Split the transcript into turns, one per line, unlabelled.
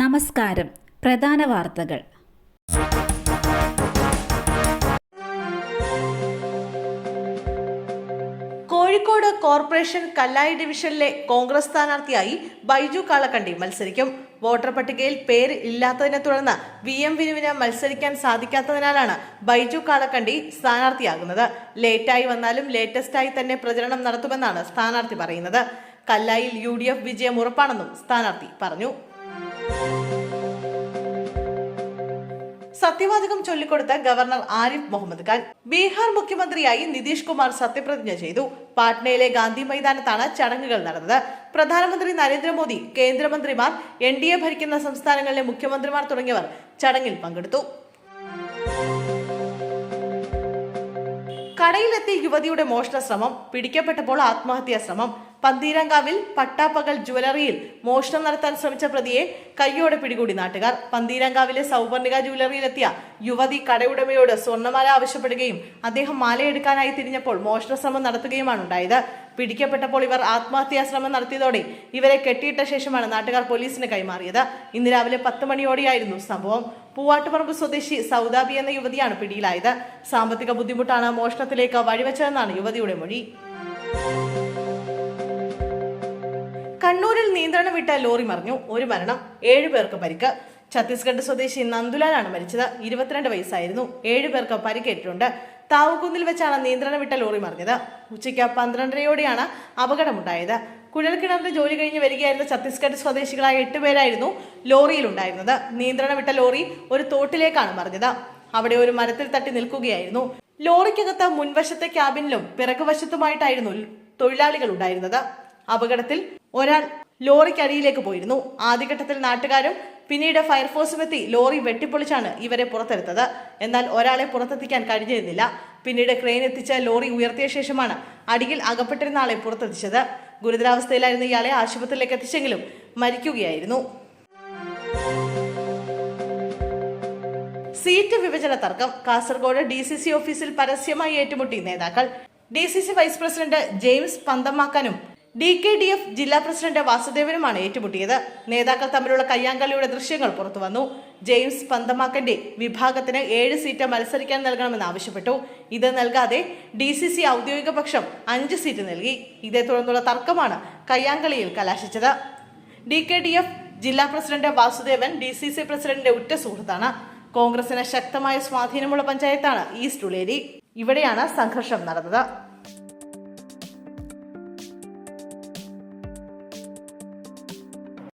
നമസ്കാരം. പ്രധാന വാർത്തകൾ.
കോഴിക്കോട് കോർപ്പറേഷൻ കല്ലായി ഡിവിഷനിലെ കോൺഗ്രസ് സ്ഥാനാർത്ഥിയായി ബൈജു കാളക്കണ്ടി മത്സരിക്കും. വോട്ടർ പട്ടികയിൽ പേര് ഇല്ലാത്തതിനെ തുടർന്ന് വി എം വിനുവിന് മത്സരിക്കാൻ സാധിക്കാത്തതിനാലാണ് ബൈജു കാളക്കണ്ടി സ്ഥാനാർത്ഥിയാകുന്നത്. ലേറ്റായി വന്നാലും ലേറ്റസ്റ്റായി തന്നെ പ്രചരണം നടത്തുമെന്നാണ് സ്ഥാനാർത്ഥി പറയുന്നത്. കല്ലായിൽ യു ഡി എഫ് വിജയം ഉറപ്പാണെന്നും സ്ഥാനാർത്ഥി പറഞ്ഞു. സത്യവാചകം ചൊല്ലിക്കൊടുത്ത ഗവർണർ ആരിഫ് മുഹമ്മദ് ഖാൻ ബീഹാർ മുഖ്യമന്ത്രിയായി നിതീഷ് കുമാർ സത്യപ്രതിജ്ഞ ചെയ്തു. പാട്നയിലെ ഗാന്ധി മൈതാനത്താണ് ചടങ്ങുകൾ നടന്നത്. പ്രധാനമന്ത്രി നരേന്ദ്രമോദി കേന്ദ്രമന്ത്രിമാർ എൻ ഡി എ ഭരിക്കുന്ന സംസ്ഥാനങ്ങളിലെ മുഖ്യമന്ത്രിമാർ തുടങ്ങിയവർ ചടങ്ങിൽ പങ്കെടുത്തു. കടയിലെത്തി യുവതിയുടെ മോഷണ ശ്രമം പിടിക്കപ്പെട്ടപ്പോൾ ആത്മഹത്യാ ശ്രമം പന്തീരങ്കാവിൽ പട്ടാപ്പകൽ ജുവലറിയിൽ മോഷണം നടത്താൻ ശ്രമിച്ച പ്രതിയെ കയ്യോടെ പിടികൂടി നാട്ടുകാർ. പന്തീരങ്കാവിലെ സൗപർണിക ജ്വല്ലറിയിലെത്തിയ യുവതി കടയുടമയോട് സ്വർണമാല ആവശ്യപ്പെടുകയും അദ്ദേഹം മാലയെടുക്കാനായി തിരിഞ്ഞപ്പോൾ മോഷണ ശ്രമം നടത്തുകയുമാണ് ഉണ്ടായത്. പിടിക്കപ്പെട്ടപ്പോൾ ഇവർ ആത്മഹത്യാ ശ്രമം നടത്തിയതോടെ ഇവരെ കെട്ടിയിട്ട ശേഷമാണ് നാട്ടുകാർ പോലീസിന് കൈമാറിയത്. ഇന്ന് രാവിലെ പത്ത് മണിയോടെയായിരുന്നു സംഭവം. പൂവാട്ടുപറമ്പ് സ്വദേശി സൗദാബി എന്ന യുവതിയാണ് പിടിയിലായത്. സാമ്പത്തിക ബുദ്ധിമുട്ടാണ് മോഷണത്തിലേക്ക് വഴിവെച്ചതെന്നാണ് യുവതിയുടെ മൊഴി. കണ്ണൂരിൽ നിയന്ത്രണം വിട്ട ലോറി മറിഞ്ഞു. ഒരു മരണം ഏഴു പേർക്ക് പരിക്ക്. ഛത്തീസ്ഗഡ് സ്വദേശി നന്ദുലാലാണ് മരിച്ചത്. ഇരുപത്തിരണ്ട് വയസ്സായിരുന്നു. ഏഴു പേർക്ക് പരിക്കേറ്റിട്ടുണ്ട്. താവുകുന്നിൽ വെച്ചാണ് നിയന്ത്രണം വിട്ട ലോറി മറിഞ്ഞത്. ഉച്ചയ്ക്ക് പന്ത്രണ്ടരയോടെയാണ് അപകടമുണ്ടായത്. കുഴൽക്കിണറിന്റെ ജോലി കഴിഞ്ഞ് വരികയായിരുന്ന ഛത്തീസ്ഗഡ് സ്വദേശികളായ എട്ടുപേരായിരുന്നു ലോറിയിലുണ്ടായിരുന്നത്. നിയന്ത്രണം വിട്ട ലോറി ഒരു തോട്ടിലേക്കാണ് മറിഞ്ഞത്. അവിടെ ഒരു മരത്തിൽ തട്ടി നിൽക്കുകയായിരുന്നു. ലോറിക്കകത്ത് മുൻവശത്തെ ക്യാബിനിലും പിറകുവശത്തുമായിട്ടായിരുന്നു തൊഴിലാളികൾ ഉണ്ടായിരുന്നത്. അപകടത്തിൽ ഒരാൾ ലോറിക്കടിയിലേക്ക് പോയിരുന്നു. ആദ്യഘട്ടത്തിൽ നാട്ടുകാരും പിന്നീട് ഫയർഫോഴ്സും എത്തി ലോറി വെട്ടിപ്പൊളിച്ചാണ് ഇവരെ പുറത്തെടുത്തത്. എന്നാൽ ഒരാളെ പുറത്തെത്തിക്കാൻ കഴിഞ്ഞിരുന്നില്ല. പിന്നീട് ക്രെയിൻ എത്തിച്ച ലോറി ഉയർത്തിയ ശേഷമാണ് അടിയിൽ അകപ്പെട്ടിരുന്ന ആളെ പുറത്തെത്തിച്ചത്. ഗുരുതരാവസ്ഥയിലായിരുന്ന ഇയാളെ ആശുപത്രിയിലേക്ക് എത്തിച്ചെങ്കിലും മരിക്കുകയായിരുന്നു. സീറ്റ് വിഭജന തർക്കം. കാസർഗോഡ് ഡി സി സി ഓഫീസിൽ പരസ്യമായി ഏറ്റുമുട്ടി നേതാക്കൾ. D C C vice president James പന്തമാക്കാനും D K D F ജില്ലാ പ്രസിഡന്റ് വാസുദേവനുമാണ് ഏറ്റുമുട്ടിയത്. നേതാക്കൾ തമ്മിലുള്ള കയ്യാങ്കളിയുടെ ദൃശ്യങ്ങൾ പുറത്തുവന്നു. ജെയിംസ് പന്തമാക്കന്റെ വിഭാഗത്തിന് ഏഴ് സീറ്റ് മത്സരിക്കാൻ നൽകണമെന്ന് ആവശ്യപ്പെട്ടു. ഇത് നൽകാതെ ഡി സി സി ഔദ്യോഗിക പക്ഷം അഞ്ച് സീറ്റ് നൽകി. ഇതേ തുടർന്നുള്ള തർക്കമാണ് കയ്യാങ്കളിയിൽ കലാശിച്ചത്. ഡി കെ ഡി എഫ് ജില്ലാ president Vasudevan D C C പ്രസിഡന്റിന്റെ ഉറ്റ സുഹൃത്താണ്. കോൺഗ്രസിന് ശക്തമായ സ്വാധീനമുള്ള പഞ്ചായത്താണ് ഈസ്റ്റ് ഉളേരി. ഇവിടെയാണ് സംഘർഷം നടന്നത്.